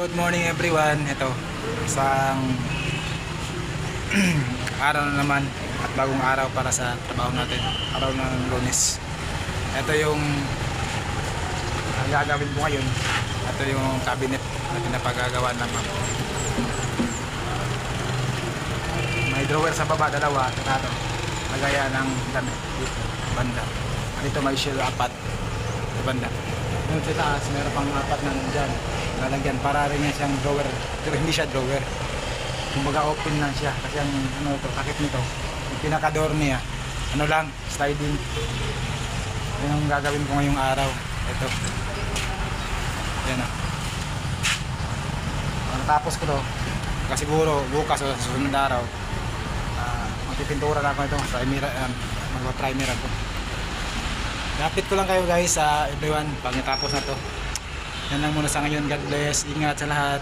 Good morning everyone. Ito, isang araw na naman at bagong araw para sa trabaho natin. Araw ng lunes. Ito yung gagawin ko ngayon. Ito yung cabinet na pinapagagawa ng. May drawer sa baba, dalawa. At ito, lagaya ng damit dito, banda. Dito may shell apat banda. Yung sa taas, meron pang apat na nandyan. Lalagyan para rin yan siyang drawer. Pero hindi siya drawer. Kumbaga open lang siya. Kasi ang ano ito, takip nito. Yung pinaka-door niya. Ano lang, sliding. Yan ang gagawin ko ngayong araw. Ito. Yan ah. Pag natapos ko to, kasiguro bukas o sa susunod araw, uh, magpipintura na ako ito. Primer, um, magpa-primer ako. I-update ko lang kayo guys sa everyone pag natapos na to. Yan lang muna sa ngayon. God bless. Ingat sa lahat.